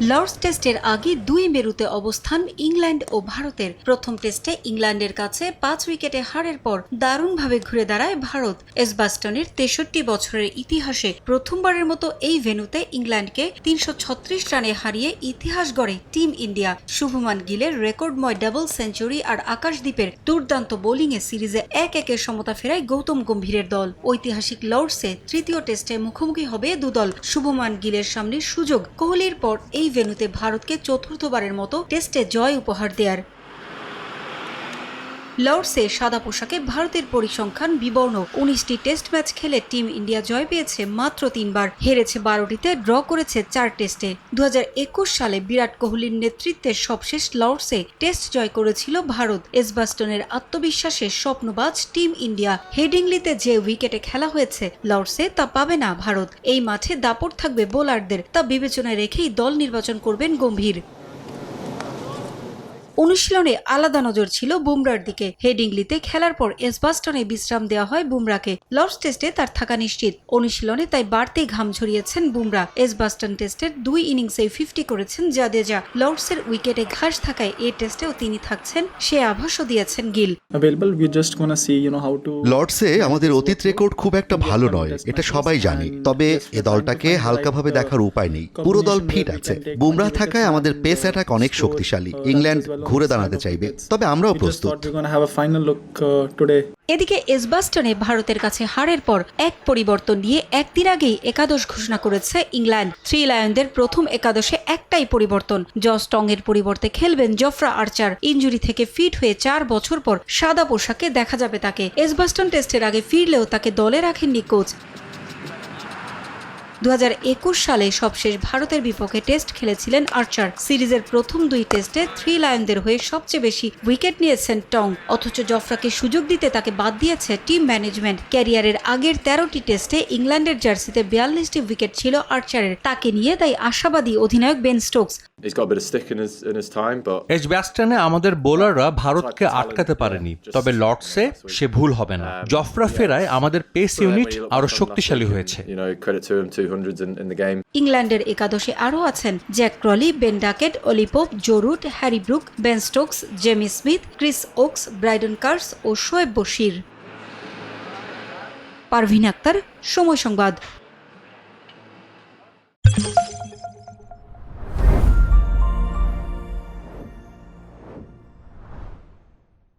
Lords টেস্টের আগে দুই মেরুতে অবস্থান ইংল্যান্ড ও ভারতের। প্রথম টেস্টে ইংল্যান্ডের কাছে পাঁচ উইকেটে হারের পর দারুণভাবে ঘুরে দাঁড়ায় ভারত। এসবাস্টনের তেষট্টি বছরের ইতিহাসে প্রথমবারের মতো এই ভেন্যুতে ইংল্যান্ডকে তিনশো ছত্রিশ রানে হারিয়ে ইতিহাস গড়ে টিম ইন্ডিয়া। শুভমান গিলের রেকর্ডময় ডাবল সেঞ্চুরি আর আকাশদ্বীপের দুর্দান্ত বোলিংয়ে সিরিজে এক একের সমতা ফেরায় গৌতম গম্ভীরের দল। ঐতিহাসিক লর্ডসে তৃতীয় টেস্টে মুখোমুখি হবে দুদল। শুভমান গিলের সামনে সুযোগ, কোহলির পর এই ভেন্যুতে ভারতকে চতুর্থবারের মতো টেস্টে জয় উপহার দেয়ার। লর্ডসে সাদা পোশাকে ভারতের পরিসংখ্যান বিবর্ণ। উনিশটি টেস্ট ম্যাচ খেলে টিম ইন্ডিয়া জয় পেয়েছে মাত্র তিনবার। হেরেছে বারোটিতে ড্র করেছে চার টেস্টে। দু হাজার একুশ সালে বিরাট কোহলির নেতৃত্বে সবশেষ লর্ডসে টেস্ট জয় করেছিল ভারত। এসবাস্টনের আত্মবিশ্বাসে স্বপ্নবাজ টিম ইন্ডিয়া। হেডিংলিতে যে উইকেটে খেলা হয়েছে লর্ডসে তা পাবে না ভারত। এই মাঠে দাপট থাকবে বোলারদের। তা বিবেচনায় রেখেই দল নির্বাচন করবেন গম্ভীর। অনুশীলনে আলাদা নজর ছিল বুমরার দিকে। হেডিংলিতে খেলার পর এসবাস্টনে বিশ্রাম দেওয়া হয় বুমরাকে। লর্ডস টেস্টে তার থাকা নিশ্চিত। অনুশীলনে তাই বাড়তেই ঘাম ঝরিয়েছেন বুমরা। এসবাস্টন টেস্টের দুই ইনিংসে ফিফটি করেছেন জাদেজা। লর্ডসের উইকেটে ঘাস থাকায় এ টেস্টেও তিনি থাকছেন সে আভাসও দিয়েছেন Gill. Available. We're just gonna see, you know, how to. লর্ডসে আমাদের অতীত রেকর্ড খুব একটা ভালো নয় এটা সবাই জানে। তবে এ দলটাকে হালকাভাবে দেখার উপায় নেই। পুরো দল ফিট আছে। বুমরাহ থাকায় আমাদের পেস অ্যাটাক অনেক শক্তিশালী। ইংল্যান্ড ঘুরে দাঁড়াতে চাইবে। তবে আমরাও প্রস্তুত। uh. এদিকে এসবাস্টনে ভারতের কাছে হারের পর এক পরিবর্তন নিয়ে একদিন আগেই একাদশ ঘোষণা করেছে ইংল্যান্ড। থ্রি লায়নদের প্রথম একাদশে একটাই পরিবর্তন। জস টং এর পরিবর্তে খেলবেন জফরা আর্চার। ইঞ্জুরি থেকে ফিট হয়ে চার বছর পর সাদা পোশাকে দেখা যাবে তাকে। এসবাস্টন টেস্টের আগে ফিরলেও তাকে দলে রাখেননি কোচ। দু হাজার একুশ সালে সবশেষ ভারতের বিপক্ষে টেস্ট খেলেছিলেন আর্চার। সিরিজের প্রথম দুই টেস্টে থ্রি লায়নদের হয়ে সবচেয়ে বেশি উইকেট নিয়েছেন টং। অথচ জফরাকে সুযোগ দিতে তাকে বাদ দিয়েছে টিম ম্যানেজমেন্ট। ক্যারিয়ারের আগের তেরোটি টেস্টে ইংল্যান্ডের জার্সিতে বিয়াল্লিশটি উইকেট ছিল আর্চারের। তাকে নিয়ে তাই আশাবাদী অধিনায়ক বেন স্টোকস। But এজব্যাস্টনে আমাদের বোলাররা ভারতকে আটকাতে পারেনি তবে লর্ডসে সে ভুল হবে না। জফরা ফেরায় আমাদের পেস ইউনিট আরও শক্তিশালী হয়েছে। ইংল্যান্ডের একাদশে আরও আছেন Jack Crawley, Ben Duckett Ollie Pope Joe Root Harry Brook, Ben Stokes, Jamie Smith, Chris Woakes, Brydon Carse ও শোয়েব বশির। পারভিন আক্তার, সময় সংবাদ।